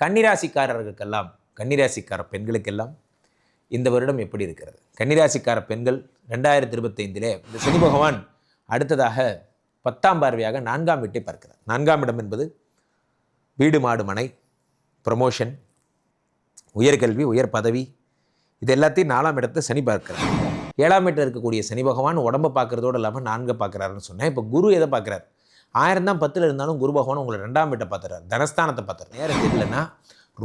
கன்னிராசிக்காரர்களுக்கெல்லாம் கன்னிராசிக்கார பெண்களுக்கெல்லாம் இந்த வருடம் எப்படி இருக்கிறது? கன்னிராசிக்கார பெண்கள் ரெண்டாயிரத்தி இருபத்தைந்திலே இந்த சனி பகவான் அடுத்ததாக பத்தாம் பார்வையாக நான்காம் வீட்டை பார்க்கிறார். நான்காம் இடம் என்பது வீடு மாடு மனை ப்ரமோஷன் உயர்கல்வி உயர் பதவி இது எல்லாத்தையும் நாலாம் இடத்தை சனி பார்க்கிறார். ஏழாம் வீட்டில் இருக்கக்கூடிய சனி பகவான் உடம்பை பார்க்குறதோடு இல்லாமல் நான்கு பார்க்குறாருன்னு சொன்னேன். இப்போ குரு எதை பார்க்குறாரு? ஆயிரம் தான் பத்தில் இருந்தாலும் குரு பகவான் உங்களை ரெண்டாம் வீட்டை பார்த்துறாரு தனஸ்தானத்தை பார்த்துறாரு. நேரம் தெரியலன்னா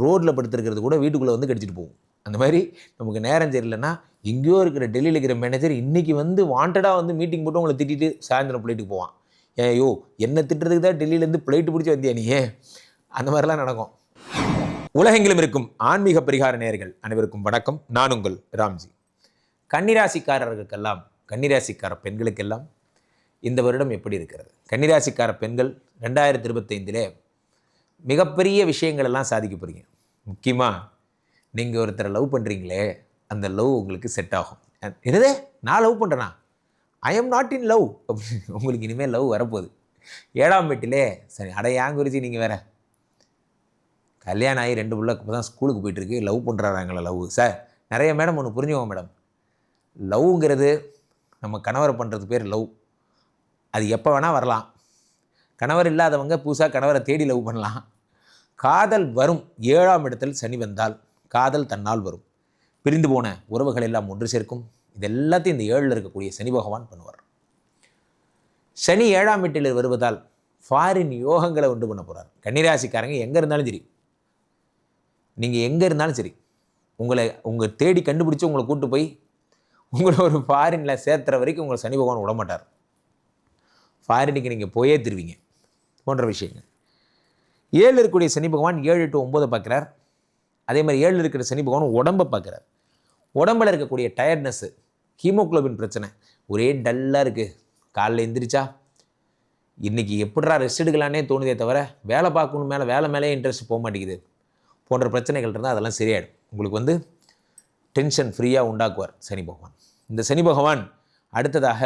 ரோட்டில் படுத்துருக்கிறது கூட வீட்டுக்குள்ளே வந்து கடிச்சிட்டு போகும். அந்த மாதிரி நமக்கு நேரம் தெரியலன்னா எங்கேயோ இருக்கிற டெல்லியில் இருக்கிற மேனேஜர் இன்றைக்கி வந்து வாண்டடாக வந்து மீட்டிங் போட்டு உங்களை திட்டிட்டு சாயந்தரம் பிளேட்டுக்கு போவான். ஏன் ஐயோ என்ன திட்டுறதுக்கு தான் டெல்லியிலேருந்து பிளேட்டு பிடிச்சி வந்தியா நீ அந்த மாதிரிலாம் நடக்கும். உலகெங்கிலும் இருக்கும் ஆன்மீக பரிகார நேர்கள் அனைவருக்கும் வணக்கம். நான் உங்கள் ராம்ஜி. கன்னிராசிக்காரர்களுக்கெல்லாம் கன்னிராசிக்கார பெண்களுக்கெல்லாம் இந்த வருடம் எப்படி இருக்கிறது? கன்னிராசிக்கார பெண்கள் ரெண்டாயிரத்தி இருபத்தைந்திலே மிகப்பெரிய விஷயங்கள் எல்லாம் சாதிக்க போகிறீங்க முக்கியமாக நீங்கள் ஒருத்தரை லவ் பண்ணுறீங்களே அந்த லவ் உங்களுக்கு செட் ஆகும். என்னதே? நான் love பண்ணுறேனா I am not in love உங்களுக்கு இனிமேல் லவ் வரப்போகுது. ஏழாம் வீட்டிலே சரி அட குறிச்சி நீங்கள் வேற? கல்யாணம் ஆகி ரெண்டு பிள்ளை இப்போ தான் ஸ்கூலுக்கு போயிட்டுருக்கு. லவ் பண்ணுறாங்களா லவ் சார் நிறைய மேடம் ஒன்று புரிஞ்சுக்கோங்க மேடம் லவ்ங்கிறது நம்ம கணவரை பண்ணுறது பேர் லவ் அது எப்போ வேணால் வரலாம். கணவர் இல்லாதவங்க புதுசாக கணவரை தேடி லவ் பண்ணலாம். காதல் வரும். ஏழாம் இடத்தில் சனி வந்தால் காதல் தன்னால் வரும். பிரிந்து போன உறவுகள் எல்லாம் ஒன்று சேர்க்கும். இது எல்லாத்தையும் இந்த ஏழில் இருக்கக்கூடிய சனி பகவான் பண்ணுவார். சனி ஏழாம் வீட்டில் வருவதால் ஃபாரின் யோகங்களை உண்டு பண்ண போகிறார் கன்னிராசிக்காரங்க எங்கே இருந்தாலும் சரி. நீங்கள் எங்கே இருந்தாலும் சரி. உங்களை உங்கள் தேடி கண்டுபிடிச்சி உங்களை கூட்டு போய் உங்களை ஒரு ஃபாரினில் சேர்த்துற வரைக்கும் உங்களை சனி பகவான் விட மாட்டார் ஃபாரினுக்கு நீங்கள் போயே திருவீங்க. போன்ற விஷயங்கள். ஏழு இருக்கக்கூடிய சனி பகவான் ஏழு டு ஒம்பது பார்க்குறார். அதே மாதிரி ஏழு இருக்கிற சனி பகவான் உடம்பை பார்க்குறார். உடம்பில் இருக்கக்கூடிய டயர்ட்னஸ்ஸு ஹீமோக்ளோபின் பிரச்சனை ஒரே டல்லாக இருக்குது காலைல எந்திரிச்சா இன்றைக்கி எப்படிடா ரெஸ்ட் எடுக்கலான்னே தோணுதே தவிர வேலை பார்க்கணும் மேலே வேலை மேலே இன்ட்ரெஸ்ட் போக மாட்டேங்குது. போன்ற பிரச்சனைகள் இருந்தால் அதெல்லாம் சரியாயிடும். உங்களுக்கு வந்து டென்ஷன் ஃப்ரீயாக உண்டாக்குவார் சனி பகவான். இந்த சனி பகவான் அடுத்ததாக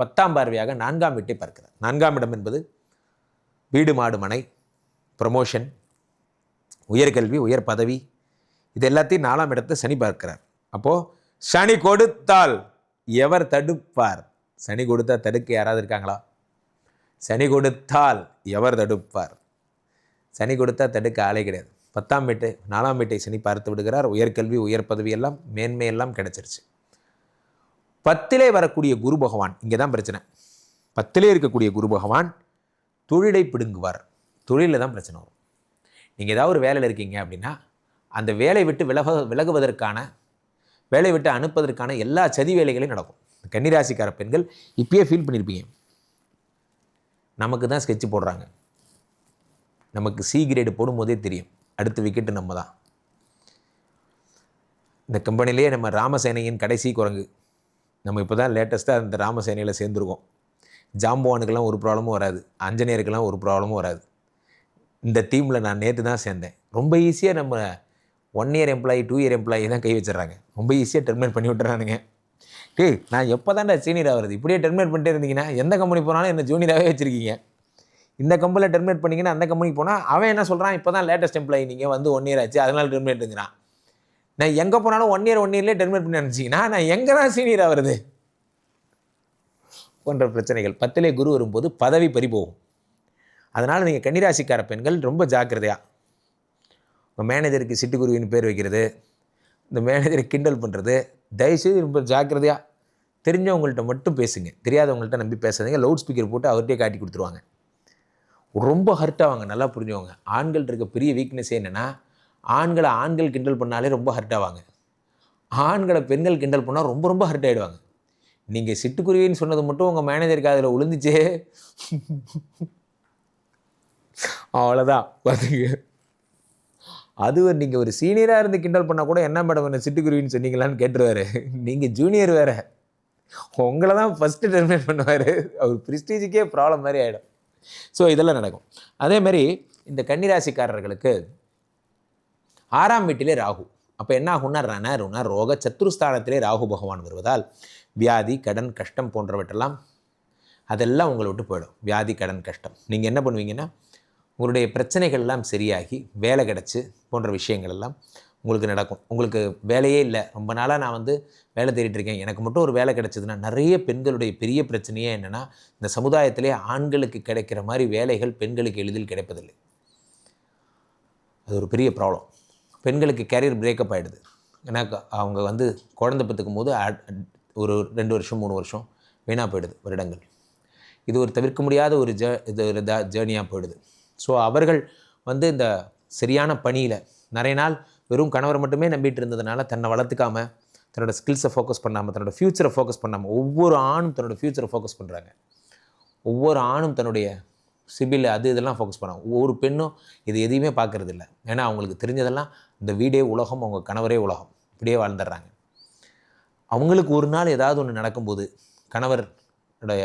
பத்தாம் பார்வையாக நான்காம் வீட்டை பார்க்கிறார். நான்காம் இடம் என்பது வீடு மாடு மனை ப்ரமோஷன் உயர்கல்வி உயர் பதவி இது எல்லாத்தையும் நாலாம் இடத்தை சனி பார்க்கிறார். அப்போது சனி கொடுத்தால் எவர் தடுப்பார்? சனி கொடுத்தா தடுக்க யாராவது இருக்காங்களா? சனி கொடுத்தால் எவர் தடுப்பார்? சனி கொடுத்தா தடுக்க ஆளே கிடையாது. பத்தாம் வீட்டை நாலாம் வீட்டை சனி பார்த்து விடுகிறார். உயர்கல்வி உயர் பதவி எல்லாம் மேன்மையெல்லாம் கிடைச்சிருச்சு. பத்திலே வரக்கூடிய குரு பகவான் இங்கே தான் பிரச்சனை. பத்திலே இருக்கக்கூடிய குரு பகவான் தொழிலை பிடுங்குவார். தொழிலில் தான் பிரச்சனை வரும். நீங்கள் ஏதாவது ஒரு வேலையில் இருக்கீங்க அப்படின்னா அந்த வேலை விட்டு விலக விலகுவதற்கான வேலை விட்டு அனுப்பதற்கான எல்லா சதி வேலைகளையும் நடக்கும். கன்னிராசிக்கார பெண்கள் இப்பயே ஃபீல் பண்ணியிருப்பீங்க நமக்கு தான் ஸ்கெட்ச் போடுறாங்க. நமக்கு சி கிரேடு போடும்போதே தெரியும். அடுத்த விக்கெட்டு நம்ம தான் இந்த கம்பெனிலேயே நம்ம ராமசேனையின் கடைசி குரங்கு. நம்ம இப்போ தான் லேட்டஸ்ட்டாக இந்த ராமசேனையில் சேர்ந்துருக்கோம். ஜாம்பவானுக்கெல்லாம் ஒரு ப்ராப்ளமும் வராது. அஞ்சனேயருக்கெல்லாம் ஒரு ப்ராப்ளமும் வராது. இந்த டீமில் நான் நேற்று தான் சேர்ந்தேன். ரொம்ப ஈஸியாக நம்ம one year employee two year employee தான் கை வச்சிடறாங்க. ரொம்ப ஈஸியாக டெர்மினேட் பண்ணி விட்டுறானுங்க. டே நான் எப்போ தான்டா சீனியர் ஆகிறது? இப்படியே டெர்மினேட் பண்ணிட்டே இருந்தீங்கன்னா எந்த கம்பெனி போனாலும் என்ன ஜூனியராகவே வச்சுருக்கீங்க. இந்த கம்பெனியில் டெர்மினேட் பண்ணிங்கன்னா அந்த கம்பெனிக்கு போனால் அவன் என்ன சொல்கிறான் இப்போ தான் லேட்டஸ்ட் எம்ப்ளாயி நீங்கள் வந்து ஒன் இயர் ஆச்சு அதனால் டெர்மினேட்டுங்கிறான் நான் எங்கே போனாலும் ஒன் இயர் ஒன் இயர்லேயே டெர்மினேட் பண்ணி நினச்சிங்கன்னா நான் எங்கே தான் சீனியர் ஆகிறது போன்ற பிரச்சனைகள். பத்திலே குரு வரும்போது பதவி பறி போகும். அதனால் நீங்கள் கன்னிராசிக்கார பெண்கள் ரொம்ப ஜாக்கிரதையாக உங்கள் மேனேஜருக்கு சிட்டுக்குருவின்னு பேர் வைக்கிறது இந்த மேனேஜரை கிண்டல் பண்ணுறது தயவுசெய்து ரொம்ப ஜாக்கிரதையாக தெரிஞ்சவங்கள்ட்ட மட்டும் பேசுங்க. தெரியாதவங்கள்ட்ட நம்பி பேசாதீங்க. லவுட் ஸ்பீக்கர் போட்டு அவர்கிட்டே காட்டி கொடுத்துருவாங்க. ரொம்ப ஹர்ட் ஆவாங்க. நல்லா புரிஞ்சவங்க. ஆண்கள் இருக்க பெரிய வீக்னஸ் என்னென்னா ஆண்களை ஆண்கள் கிண்டல் பண்ணாலே ரொம்ப ஹர்ட் ஆவாங்க. ஆண்களை பெண்கள் கிண்டல் பண்ணால் ரொம்ப ரொம்ப ஹர்ட் ஆகிடுவாங்க நீங்கள் சிட்டுக்குருவின்னு சொன்னது மட்டும் உங்கள் மேனேஜருக்கு அதில் விழுந்துச்சே அவ்வளோதான் பார்த்துங்க அது நீங்கள் ஒரு சீனியராக இருந்து கிண்டல் பண்ணால் கூட என்ன மேடம் என்ன சிட்டுக்குருவின்னு சொன்னீங்களான்னு கேட்டுருவாரு. நீங்கள் ஜூனியர் வேறு. உங்களை தான் ஃபஸ்ட்டு டெர்மினேட் பண்ணுவார். அவர் ப்ரிஸ்டீஜுக்கே ப்ராப்ளம் மாதிரி ஆகிடும் ஸோ இதெல்லாம் நடக்கும். அதே மாதிரி இந்த கன்னிராசிக்காரர்களுக்கு ஆறாம் வீட்டிலே ராகு. அப்போ என்ன ஆகும்னா ரண ருண ரோக சத்ருஸ்தானத்திலே ராகு பகவான் வருவதால் வியாதி கடன் கஷ்டம் போன்றவற்றெல்லாம் அதெல்லாம் உங்களை விட்டு போயிடும். வியாதி கடன் கஷ்டம். நீங்கள் என்ன பண்ணுவீங்கன்னா உங்களுடைய பிரச்சனைகள் எல்லாம் சரியாகி வேலை கிடச்சி போன்ற விஷயங்கள் எல்லாம் உங்களுக்கு நடக்கும். உங்களுக்கு வேலையே இல்லை. ரொம்ப நாளாக நான் வந்து வேலை தேடிட்டு இருக்கேன். எனக்கு மட்டும் ஒரு வேலை கிடைச்சதுன்னா நிறைய பெண்களுடைய பெரிய பிரச்சனையே என்னென்னா இந்த சமுதாயத்திலே ஆண்களுக்கு கிடைக்கிற மாதிரி வேலைகள் பெண்களுக்கு எளிதில் கிடைப்பதில்லை. அது ஒரு பெரிய ப்ராப்ளம் பெண்களுக்கு கேரியர் பிரேக்கப் ஆகிடுது ஏன்னா க- அவங்க வந்து குழந்தை பெற்றுக்கும் போது ஒரு ரெண்டு வருஷம் மூணு வருஷம் வீணாக போயிடுது வருடங்கள். இது ஒரு தவிர்க்க முடியாத ஒரு ஜ இது ஒரு இதாக ஜேர்னியாக போயிடுது. ஸோ அவர்கள் வந்து இந்த சரியான பணியில் நிறைய நாள் வெறும் கணவர் மட்டுமே நம்பிட்டு இருந்ததுனால தன்னை வளர்த்துக்காம தன்னோட ஸ்கில்ஸை ஃபோக்கஸ் பண்ணாமல் தன்னோட ஃப்யூச்சரை ஃபோக்கஸ் பண்ணாமல் ஒவ்வொரு ஆணும் தன்னோட ஃப்யூச்சரை ஃபோக்கஸ் பண்ணுறாங்க ஒவ்வொரு ஆணும் தன்னுடைய சிபில் அது இதெல்லாம் ஃபோக்கஸ் பண்ணுவாங்க ஒவ்வொரு பெண்ணும் இது எதையுமே பார்க்கறது இல்லை ஏன்னா அவங்களுக்கு தெரிஞ்சதெல்லாம் இந்த வீடே உலகம் அவங்க கணவரே உலகம். இப்படியே வாழ்ந்துடுறாங்க. அவங்களுக்கு ஒரு நாள் ஏதாவது ஒன்று நடக்கும்போது கணவருடைய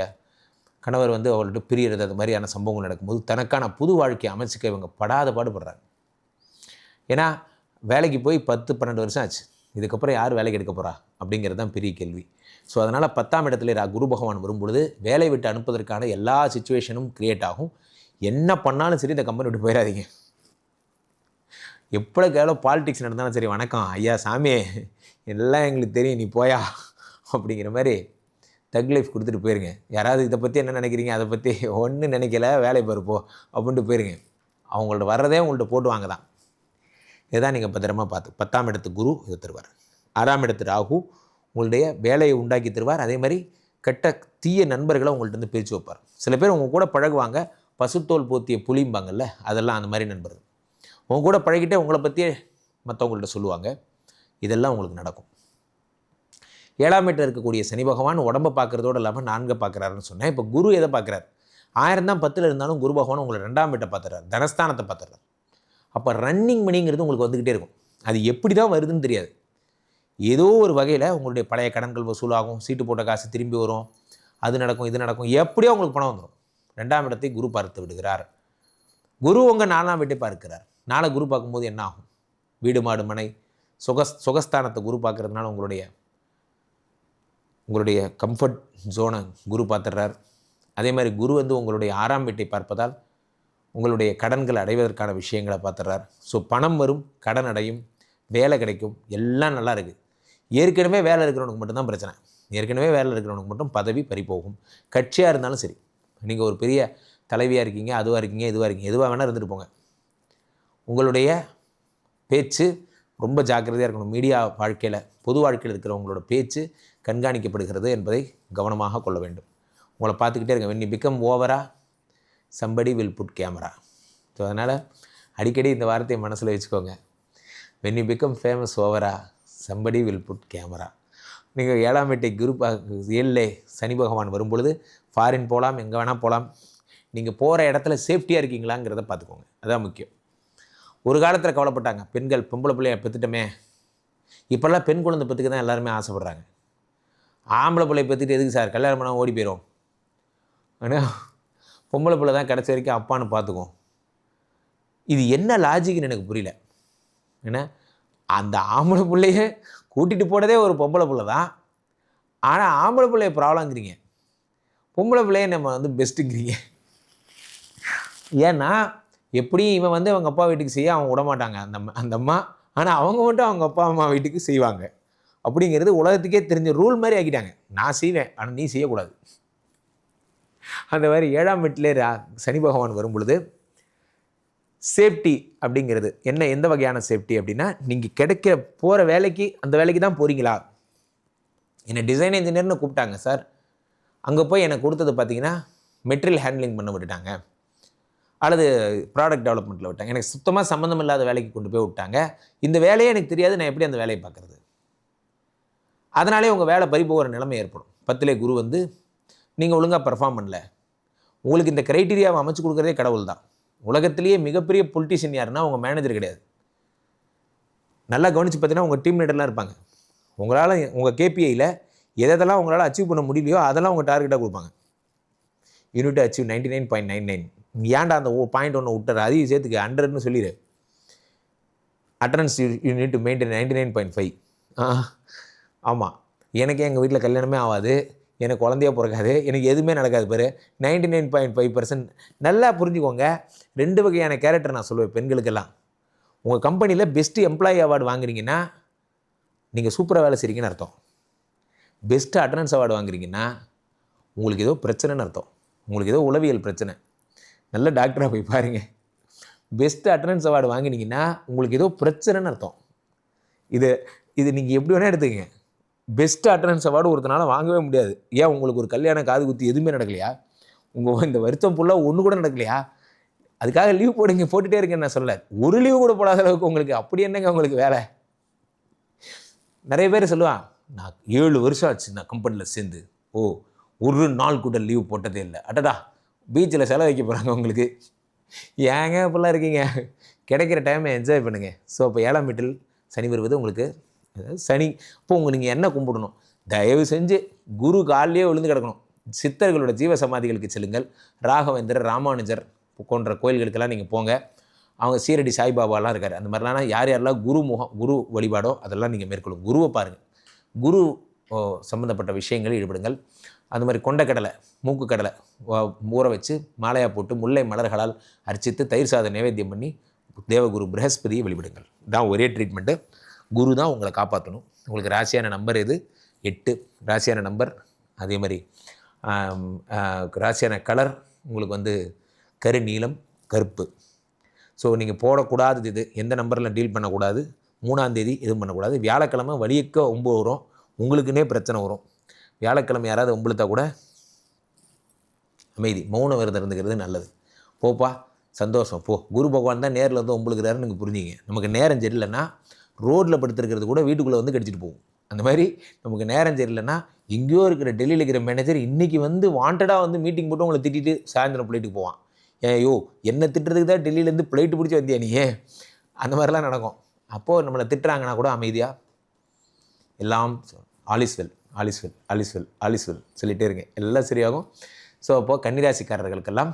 கணவர் வந்து அவர்கிட்ட பிரியறது அது மாதிரியான சம்பவங்கள் நடக்கும்போது தனக்கான புது வாழ்க்கையை அமைச்சிக்க இவங்க படாத பாடுபடுறாங்க. ஏன்னா வேலைக்கு போய் பத்து பன்னெண்டு வருஷம் ஆச்சு. இதுக்கப்புறம் யார் வேலைக்கு எடுக்க போகிறா அப்படிங்கிறது தான் பெரிய கேள்வி. ஸோ அதனால் பத்தாம் இடத்துல ரா- குரு பகவான் வரும்பொழுது வேலை விட்டு அனுப்புவதற்கான எல்லா சுச்சுவேஷனும் க்ரியேட் ஆகும். என்ன பண்ணாலும் சரி இந்த கம்பெனி விட்டு போயிடாதீங்க. எப்போ கேவலம் பாலிடிக்ஸ் நடந்தாலும் சரி வணக்கம். ஐயா சாமி எல்லாம் எங்களுக்கு தெரியும் நீ போயா? அப்படிங்கிற மாதிரி தக் லைஃப் கொடுத்துட்டு போயிருங்க. யாராவது இதை பற்றி என்ன நினைக்கிறீங்க? அதை பற்றி ஒன்றும் நினைக்கல வேலை பருப்போ அப்படின்ட்டு போயிருங்க. அவங்கள்ட்ட வர்றதே உங்கள்ட்ட போட்டுவாங்க தான். இதுதான் நீங்கள் பத்திரமா பார்த்து பத்தாம் இடத்து குரு இது தருவார். ஆறாம் இடத்து ராகு உங்களுடைய வேலையை உண்டாக்கி தருவார். அதே மாதிரி கெட்ட தீய நண்பர்களை உங்கள்கிட்ட இருந்து பிரித்து வைப்பார். சில பேர் உங்க கூட பழகுவாங்க பசுத்தோல் போத்திய புளிம்பாங்கல்ல அதெல்லாம் அந்த மாதிரி நண்பர்கள். உங்க கூட பழகிட்டே உங்களை பற்றியே மற்றவங்கள்ட்ட சொல்லுவாங்க. இதெல்லாம் உங்களுக்கு நடக்கும். ஏழாம் வீட்டில் இருக்கக்கூடிய சனி பகவான் உடம்பை பார்க்குறதோடு இல்லாமல் நான்கை பார்க்குறாருன்னு சொன்னேன். இப்போ குரு எதை பார்க்குறாரு? ஆயிரம் தான் பத்தில் இருந்தாலும் குரு பகவான் உங்களை ரெண்டாம் வீட்டை பார்த்துறாரு தனஸ்தானத்தை பார்த்துறாரு அப்போ ரன்னிங் மணிங்கிறது உங்களுக்கு வந்துக்கிட்டே இருக்கும். அது எப்படி தான் வருதுன்னு தெரியாது. ஏதோ ஒரு வகையில் உங்களுடைய பழைய கடன்கள் வசூலாகும் சீட்டு போட்ட காசு திரும்பி வரும் அது நடக்கும் இது நடக்கும் எப்படியோ உங்களுக்கு பணம் வந்துடும் ரெண்டாம் இடத்தை குரு பார்த்து விடுகிறார். குரு உங்கள் நாலாம் வீட்டை பார்க்கிறார். நாளை குரு பார்க்கும்போது என்ன ஆகும்? வீடு மாடு மனை சுகஸ் சுகஸ்தானத்தை குரு பார்க்குறதுனால உங்களுடைய உங்களுடைய கம்ஃபர்ட் ஜோனை குரு பார்த்துடுறார். அதே மாதிரி குரு வந்து உங்களுடைய ஆறாம் வீட்டை பார்ப்பதால் உங்களுடைய கடன்கள் அடைவதற்கான விஷயங்களை பார்த்துடுறார். ஸோ பணம் வரும் கடன் அடையும் வேலை கிடைக்கும் எல்லாம் நல்லா இருக்குது ஏற்கனவே வேலை இருக்கிறவனுக்கு மட்டும்தான் பிரச்சனை. ஏற்கனவே வேலை இருக்கிறவனுக்கு மட்டும் பதவி பறிப்போகும் கட்சியாக இருந்தாலும் சரி. நீங்கள் ஒரு பெரிய தலைவியாக இருக்கீங்க அதுவாக இருக்கீங்க இதுவாக இருக்கீங்க எதுவாக வேணால் இருந்துட்டு போங்க. உங்களுடைய பேச்சு ரொம்ப ஜாக்கிரதையாக இருக்கணும். மீடியா வாழ்க்கையில் பொது வாழ்க்கையில் இருக்கிறவங்களோட பேச்சு கண்காணிக்கப்படுகிறது என்பதை கவனமாக கொள்ள வேண்டும். உங்களை பார்த்துக்கிட்டே இருங்க. வென் பிகம் ஓவரா somebody will put camera so அதனால் அடிக்கடி இந்த வார்த்தையை மனசில் வச்சுக்கோங்க. வென் யூ பிகம் ஃபேமஸ் ஓவரா சம்படி வில் புட் கேமரா நீங்கள் ஏழாம் வேட்டை குரு ஏழில் சனி பகவான் வரும்பொழுது ஃபாரின் போகலாம் எங்கே வேணால் போகலாம் நீங்கள் போகிற இடத்துல சேஃப்டியாக இருக்கீங்களாங்கிறத பார்த்துக்கோங்க. அதான் முக்கியம். ஒரு காலத்தில் கவலைப்பட்டாங்க. பெண்கள் பொம்பளை பிள்ளைய பெற்றுட்டோமே இப்போல்லாம் பெண் குழந்தை பெற்றுக்க தான் எல்லாருமே ஆசைப்பட்றாங்க. ஆம்பளை பிள்ளைய பற்றிட்டு எதுக்கு சார்? கல்யாணம் பண்ணால் ஓடி போயிடும் ஆனால் பொம்பளை பிள்ளை தான் கடைசி வரைக்கும் அப்பான்னு பார்த்துக்கும். இது என்ன லாஜிக்னு எனக்கு புரியல. ஏன்னா அந்த ஆம்பளை பிள்ளைய கூட்டிகிட்டு போனதே ஒரு பொம்பளை பிள்ளை தான். ஆனால் ஆம்பளை பிள்ளைய ப்ராப்ளங்கிறீங்க பொம்பளை பிள்ளைய நம்ம வந்து பெஸ்ட்டுங்கிறீங்க. ஏன்னா எப்படியும் இவன் வந்து அவங்க அப்பா வீட்டுக்கு செய்ய அவங்க விட மாட்டாங்க அந்த அந்த அம்மா ஆனால் அவங்க மட்டும் அவங்க அப்பா அம்மா வீட்டுக்கு செய்வாங்க. அப்படிங்கிறது உலகத்துக்கே தெரிஞ்ச ரூல் மாதிரி ஆக்கிட்டாங்க. நான் செய்வேன் ஆனால் நீ செய்யக்கூடாது. அந்த மாதிரி ஏழாம் வீட்டிலே ரா- சனி பகவான் வரும் பொழுது சேஃப்டி அப்படிங்கிறது. என்ன எந்த வகையான சேஃப்டி அப்படின்னா நீங்கள் கிடைக்க போகிற வேலைக்கு அந்த வேலைக்கு தான் போகிறீங்களா என்னை டிசைன் இன்ஜினியர்னு கூப்பிட்டாங்க சார் அங்கே போய் எனக்கு கொடுத்தது பார்த்தீங்கன்னா மெட்டீரியல் ஹேண்ட்லிங் பண்ண விட்டுட்டாங்க. அல்லது ப்ராடக்ட் டெவலப்மெண்ட்டில் விட்டாங்க. எனக்கு சுத்தமாக சம்மந்தம் இல்லாத வேலைக்கு கொண்டு போய் விட்டாங்க. இந்த வேலையே எனக்கு தெரியாது நான் எப்படி அந்த வேலையை பார்க்குறது? அதனாலே உங்கள் வேலை பறி போகிற நிலைமை ஏற்படும். பத்திலே குரு வந்து நீங்கள் ஒழுங்காக பெர்ஃபார்ம் பண்ணல. உங்களுக்கு இந்த க்ரைட்டீரியாவை அமைச்சு கொடுக்குறதே கடவுள் தான் உலகத்திலேயே மிகப்பெரிய பொலிட்டிஷியன் யாருன்னா உங்கள் மேனேஜர் கிடையாது. நல்லா கவனித்து பார்த்தீங்கன்னா உங்கள் டீம் லீடர்லாம் இருப்பாங்க. உங்களால் உங்கள் கேபிஐயில் எதெல்லாம் உங்களால் அச்சீவ் பண்ண முடியலையோ அதெல்லாம் உங்கள் டார்கெட்டாக கொடுப்பாங்க. Unit achieve ninety nine point nine nine ஏன்டா அந்த ஓ பாயிண்ட் ஒன்று விட்டுற? அதையும் சேர்த்துக்கு ஹண்ட்ரட்னு சொல்லிடு attendance unit maintain ninety nine point five ஆமாம் எனக்கே எங்கள் வீட்டில் கல்யாணமே ஆகாது. எனக்கு குழந்தைய பிறக்காது எனக்கு எதுவுமே நடக்காது பாரு. Ninety nine point five percent நல்லா புரிஞ்சுக்கோங்க. ரெண்டு வகையான கேரக்டர் நான் சொல்லுவேன் பெண்களுக்கெல்லாம். உங்கள் கம்பெனியில் பெஸ்ட்டு எம்ப்ளாயி அவார்டு வாங்குறீங்கன்னா நீங்கள் சூப்பராக வேலை செய்கிறீங்கன்னு அர்த்தம். பெஸ்ட்டு அட்டண்டன்ஸ் அவார்டு வாங்குறீங்கன்னா உங்களுக்கு ஏதோ பிரச்சனைன்னு அர்த்தம். உங்களுக்கு ஏதோ உளவியல் பிரச்சனை. நல்ல டாக்டராக போய் பாருங்கள் பெஸ்ட்டு அட்டண்டன்ஸ் அவார்டு வாங்கினீங்கன்னா உங்களுக்கு ஏதோ பிரச்சனைன்னு அர்த்தம். இது இது நீங்கள் எப்படி வேணால் எடுத்துக்கங்க. பெஸ்ட் அட்டண்டன்ஸ் அவார்டு ஒருத்தனால வாங்கவே முடியாது. ஏன் உங்களுக்கு ஒரு கல்யாணம் காது குத்தி எதுவுமே நடக்கலையா? உங்கள் இந்த வருத்தம் ஃபுல்லாக ஒன்று கூட நடக்கலையா? அதுக்காக லீவ் போடுங்க போட்டுகிட்டே இருக்கேன் நான் சொல்ல ஒரு லீவு கூட போடாத அளவுக்கு உங்களுக்கு அப்படி என்னங்க உங்களுக்கு வேலை? நிறைய பேர் சொல்லுவான் நான் ஏழு வருஷம் ஆச்சு நான் கம்பெனியில் சேர்ந்து. ஓ ஒரு நாள் கூட லீவ் போட்டதே இல்லை. அட்டடா பீச்சில் செலவு வைக்க போகிறாங்க உங்களுக்கு. ஏங்க இப்படிலாம் இருக்கீங்க? கிடைக்கிற டைமை என்ஜாய் பண்ணுங்கள் ஸோ இப்போ ஏழாம் வீட்டில் சனி வருவது உங்களுக்கு சனி இப்போ உங்கள் நீங்கள் என்ன கும்பிடணும்? தயவு செஞ்சு குரு காலிலே விழுந்து கிடக்கணும். சித்தர்களோட ஜீவ சமாதிகளுக்கு செல்லுங்கள். ராகவேந்தர் ராமானுஜர் போன்ற கோயில்களுக்கெல்லாம் நீங்கள் போங்க. அவங்க சீரடி சாய்பாபாலாம் இருக்கார். அந்த மாதிரிலாம் யார் யாரெல்லாம் குரு முகம் குரு வழிபாடோ அதெல்லாம் நீங்கள் மேற்கொள்ளும் குருவை பாருங்கள் குரு சம்மந்தப்பட்ட விஷயங்களில் ஈடுபடுங்கள். அந்த மாதிரி கொண்டக்கடலை மூக்கு கடலை ஊற வச்சு மாலையாக போட்டு முல்லை மலர்களால் அர்ச்சித்து தயிர் சாதம் நைவேத்தியம் பண்ணி தேவகுரு பிரகஸ்பதியை வழிபடுங்கள். தான் ஒரே ட்ரீட்மெண்ட்டு குரு தான் உங்களை காப்பாற்றணும் உங்களுக்கு ராசியான நம்பர் எது? எட்டு. ராசியான நம்பர் அதே மாதிரி ராசியான கலர் உங்களுக்கு வந்து கரு நீலம் கருப்பு. ஸோ நீங்கள் போடக்கூடாதது இது. எந்த நம்பரில் டீல் பண்ணக்கூடாது? மூணாந்தேதி எதுவும் பண்ணக்கூடாது. வியாழக்கிழமை வலியக்க ஒம்பு வரும். உங்களுக்குன்னே பிரச்சனை வரும். வியாழக்கிழமை யாராவது ஒம்புழுத்தா கூட அமைதி. மௌன விரதம் இருந்துக்கிறது நல்லது. போப்பா சந்தோஷம். போ. குரு பகவான் தான் நேரில் வந்து ஒம்புழுக்கிறாருன்னு நீங்கள் புரிஞ்சிங்க நமக்கு நேரம் சரியில்லைன்னா ரோட்டில் படுத்துருக்கிறது கூட வீட்டுக்குள்ளே வந்து கடிச்சிட்டு போகும். அந்த மாதிரி நமக்கு நேரம் தெரியலன்னா எங்கேயோ இருக்கிற டெல்லியில் இருக்கிற மேனேஜர் இன்றைக்கி வந்து வாண்டடாக வந்து மீட்டிங் போட்டு உங்களை திட்டிட்டு சாயந்தரம் பிளேட்டுக்கு போவான். ஏன் ஐயோ என்ன திட்டுறதுக்கு தான் டெல்லியிலேருந்து பிளேட்டு பிடிச்சி வந்தியா நீ? அந்த மாதிரிலாம் நடக்கும். அப்போது நம்மளை திட்டுறாங்கன்னா கூட அமைதியாக எல்லாம் ஆலிஸ்வெல் ஆலிஸ்வெல் ஆலிஸ்வெல் ஆலிஸ்வெல் சொல்லிகிட்டே இருங்க. எல்லாம் சரியாகும். ஸோ அப்போது கன்னிராசிக்காரர்களுக்கெல்லாம்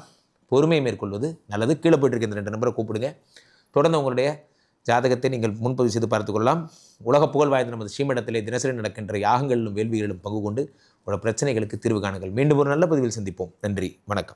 பொறுமை மேற்கொள்வது நல்லது. கீழே போயிட்டு இருக்க இந்த ரெண்டு நம்பரை கூப்பிடுங்க. தொடர்ந்து உங்களுடைய ஜாதகத்தை நீங்கள் முன்பதிவு செய்து பார்த்துக்கொள்ளலாம் உலக புகழ் வாய்ந்த நமது ஸ்ரீமடத்திலே தினசரி நடக்கின்ற யாகங்களிலும் வேள்விகளிலும் பங்கு கொண்டு உள்ள பிரச்சனைகளுக்கு தீர்வு காணுங்கள். மீண்டும் ஒரு நல்ல பதிவில் சந்திப்போம். நன்றி. வணக்கம்.